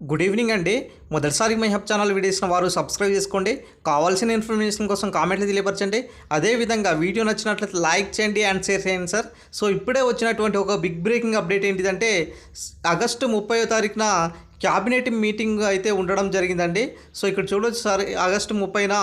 Good evening అండి. మొదటిసారి my hub channel వీడియోసిన వారు సబ్స్క్రైబ్ చేసుకోండి. కావాల్సిన ఇన్ఫర్మేషన్ కోసం కామెంట్లు తెలియపరచండి. అదేవిధంగా వీడియో నచ్చినట్లయితే లైక్ చేయండి అండ్ షేర్ చేయండి సార్ సో ఇప్పుడే వచ్చినటువంటి ఒక బిగ్ బ్రేకింగ్ అప్డేట్ ఏంటిదంటే ఆగస్టు ముప్పయో తారీఖున క్యాబినెట్ మీటింగ్ అయితే ఉండడం జరిగిందండి. సో ఇక్కడ చూడొచ్చు సార్ ఆగస్టు ముప్పైన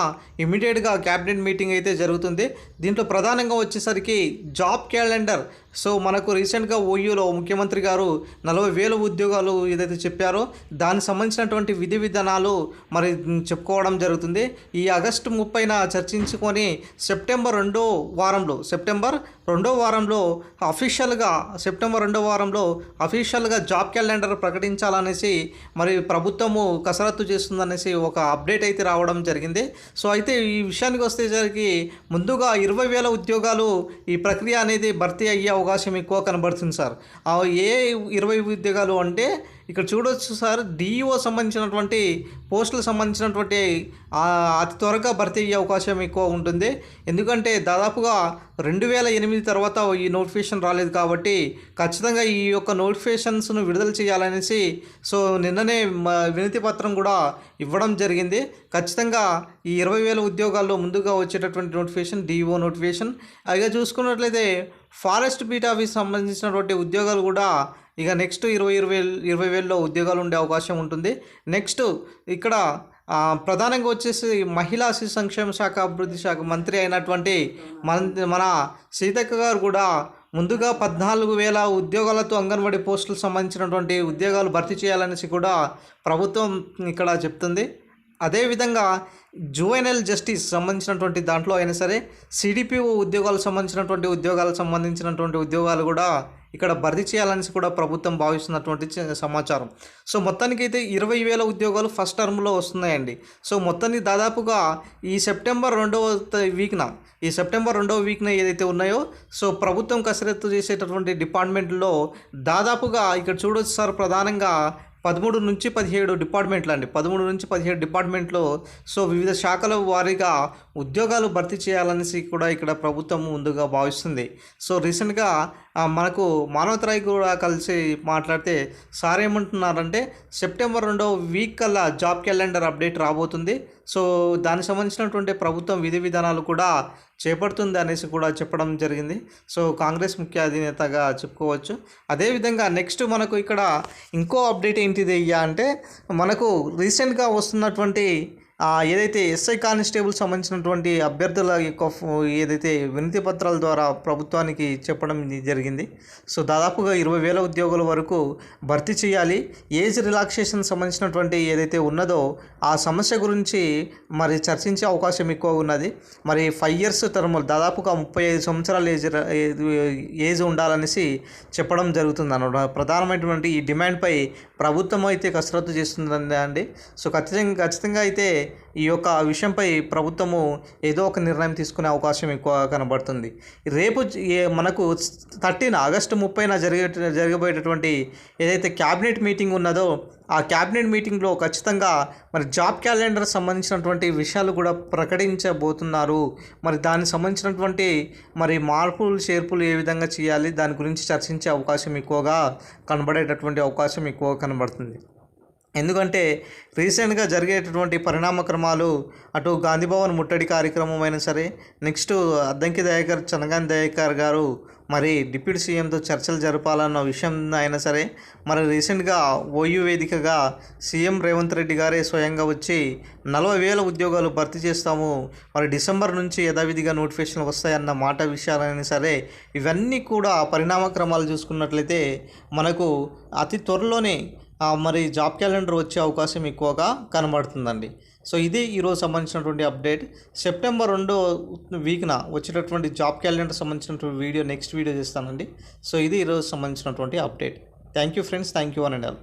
ఇమీడియట్గా క్యాబినెట్ మీటింగ్ అయితే జరుగుతుంది. దీంట్లో ప్రధానంగా వచ్చేసరికి జాబ్ క్యాలెండర్ సో మనకు రీసెంట్గా ఓయూలో ముఖ్యమంత్రి గారు నలభై వేల ఉద్యోగాలు ఏదైతే చెప్పారో దానికి సంబంధించినటువంటి విధి విధానాలు మరి చెప్పుకోవడం జరుగుతుంది. ఈ ఆగస్టు ముప్పైన చర్చించుకొని సెప్టెంబర్ రెండో వారంలో సెప్టెంబర్ రెండో వారంలో అఫీషియల్గా సెప్టెంబర్ రెండో వారంలో అఫీషియల్గా జాబ్ క్యాలెండర్ ప్రకటించాలనేసి మరి ప్రభుత్వము కసరత్తు చేస్తుందనేసి ఒక అప్డేట్ అయితే రావడం జరిగింది. సో అయితే ఈ విషయానికి వచ్చేసరికి ముందుగా ఇరవై వేల ఉద్యోగాలు ఈ ప్రక్రియ అనేది భర్తీ అయ్యే అవకాశం ఎక్కువ కనబడుతుంది సార్. ఏ ఇరవై ఉద్యోగాలు అంటే ఇక్కడ చూడవచ్చు సార్ డిఈఓ సంబంధించినటువంటి పోస్టులకు సంబంధించినటువంటి అతి త్వరగా భర్తీ అయ్యే అవకాశం ఎక్కువ ఉంటుంది. ఎందుకంటే దాదాపుగా రెండు వేల ఎనిమిది తర్వాత ఈ నోటిఫికేషన్ రాలేదు కాబట్టి ఖచ్చితంగా ఈ యొక్క నోటిఫికేషన్స్ను విడుదల చేయాలనేసి సో నిన్ననే వినతి పత్రం కూడా ఇవ్వడం జరిగింది. ఖచ్చితంగా ఈ ఇరవై వేల ఉద్యోగాల్లో ముందుగా వచ్చేటటువంటి నోటిఫికేషన్ డిఓ నోటిఫికేషన్. ఇక చూసుకున్నట్లయితే ఫారెస్ట్ బీట్ సంబంధించినటువంటి ఉద్యోగాలు కూడా ఇక నెక్స్ట్ ఇరవై ఇరవై ఇరవై వేలలో ఉద్యోగాలు ఉండే అవకాశం ఉంటుంది. నెక్స్ట్ ఇక్కడ ప్రధానంగా వచ్చేసి మహిళా శిశు సంక్షేమ శాఖ అభివృద్ధి శాఖ మంత్రి అయినటువంటి మన మన సీతక్క గారు కూడా ముందుగా పద్నాలుగు వేల ఉద్యోగాలతో అంగన్వాడీ పోస్టులకు సంబంధించినటువంటి ఉద్యోగాలు భర్తీ చేయాలనేసి కూడా ప్రభుత్వం ఇక్కడ చెప్తుంది. అదేవిధంగా జువైనల్ జస్టిస్ సంబంధించినటువంటి దాంట్లో అయినా సరే సిడిపిఓ ఉద్యోగాలకు సంబంధించినటువంటి ఉద్యోగాలకు సంబంధించినటువంటి ఉద్యోగాలు కూడా ఇక్కడ భర్తీ చేయాలని కూడా ప్రభుత్వం భావిస్తున్నటువంటి సమాచారం. సో మొత్తానికి అయితే ఇరవై వేల ఉద్యోగాలు ఫస్ట్ టర్మ్లో వస్తున్నాయండి. సో మొత్తానికి దాదాపుగా ఈ సెప్టెంబర్ రెండవ వీక్న ఈ సెప్టెంబర్ రెండవ వీక్న ఏదైతే ఉన్నాయో సో ప్రభుత్వం కసరత్తు చేసేటటువంటి డిపార్ట్మెంట్లో దాదాపుగా ఇక్కడ చూడొచ్చు సార్ ప్రధానంగా పదమూడు నుంచి పదిహేడు డిపార్ట్మెంట్లు అండి. పదమూడు నుంచి పదిహేడు డిపార్ట్మెంట్లో సో వివిధ శాఖల వారీగా ఉద్యోగాలు భర్తీ చేయాలనేసి కూడా ఇక్కడ ప్రభుత్వం ముందుగా భావిస్తుంది. సో రీసెంట్గా మనకు మానవతరాయ్ కూడా కలిసి మాట్లాడితే సార్ ఏమంటున్నారంటే సెప్టెంబర్ రెండో వీక్ కల్లా జాబ్ క్యాలెండర్ అప్డేట్ రాబోతుంది. సో దానికి సంబంధించినటువంటి ప్రభుత్వం విధి విధానాలు కూడా చేపడుతుంది అనేసి కూడా చెప్పడం జరిగింది. సో కాంగ్రెస్ ముఖ్య అధినేతగా చెప్పుకోవచ్చు. అదేవిధంగా నెక్స్ట్ మనకు ఇక్కడ ఇంకో అప్డేట్ ఏంటిది అయ్యా అంటే మనకు రీసెంట్గా వస్తున్నటువంటి ఏదైతే ఎస్ఐ కానిస్టేబుల్ సంబంధించినటువంటి అభ్యర్థుల యొక్క ఏదైతే వినతి పత్రాల ద్వారా ప్రభుత్వానికి చెప్పడం జరిగింది. సో దాదాపుగా ఇరవై వేల ఉద్యోగుల వరకు భర్తీ చేయాలి. ఏజ్ రిలాక్సేషన్ సంబంధించినటువంటి ఏదైతే ఉన్నదో ఆ సమస్య గురించి మరి చర్చించే అవకాశం ఎక్కువ ఉన్నది. మరి ఫైవ్ ఇయర్స్ టర్మ్ దాదాపుగా ముప్పై ఐదు సంవత్సరాల ఏజ్ ఏజ్ ఉండాలనేసి చెప్పడం జరుగుతుంది అన్నమాట. ప్రధానమైనటువంటి ఈ డిమాండ్పై ప్రభుత్వం అయితే కసరత్తు చేస్తుందండి. అండి సో ఖచ్చితంగా ఖచ్చితంగా అయితే ఈ యొక్క విషయంపై ప్రభుత్వము ఏదో ఒక నిర్ణయం తీసుకునే అవకాశం ఎక్కువ కనబడుతుంది. రేపు మనకు థర్టీన్ ఆగస్టు ముప్పైన జరిగే జరగబోయేటటువంటి ఏదైతే క్యాబినెట్ మీటింగ్ ఉన్నదో ఆ క్యాబినెట్ మీటింగ్లో ఖచ్చితంగా మరి జాబ్ క్యాలెండర్ సంబంధించినటువంటి విషయాలు కూడా ప్రకటించబోతున్నారు. మరి దానికి సంబంధించినటువంటి మరి మార్పులు చేర్పులు ఏ విధంగా చేయాలి దాని గురించి చర్చించే అవకాశం ఎక్కువగా కనబడేటటువంటి అవకాశం ఎక్కువ కనబడుతుంది. ఎందుకంటే రీసెంట్గా జరిగేటటువంటి పరిణామక్రమాలు అటు గాంధీభవన్ ముట్టడి కార్యక్రమం అయినా సరే నెక్స్ట్ అద్దంకి దయాకర్ చనగాని దయాకర్ గారు మరి డిప్యూటీ సీఎంతో చర్చలు జరపాలన్న విషయం అయినా సరే మరి రీసెంట్గా ఓయూ వేదికగా సీఎం రేవంత్ రెడ్డి గారే స్వయంగా వచ్చి నలభై వేల ఉద్యోగాలు భర్తీ చేస్తాము మరి డిసెంబర్ నుంచి యథావిధిగా నోటిఫికేషన్లు వస్తాయన్న మాట విషయాలైనా సరే ఇవన్నీ కూడా పరిణామక్రమాలు చూసుకున్నట్లయితే మనకు అతి త్వరలోనే మరి జాబ్ క్యాలెండర్ వచ్చే అవకాశం ఎక్కువగా కనబడుతుందండి. సో ఇది ఈరోజు సంబంధించినటువంటి అప్డేట్. సెప్టెంబర్ రెండో వీక్న వచ్చేటటువంటి జాబ్ క్యాలెండర్ సంబంధించినటువంటి వీడియో నెక్స్ట్ వీడియో చేస్తానండి. సో ఇది ఈరోజు సంబంధించినటువంటి update. Thank you friends. Thank you అని ఆల్.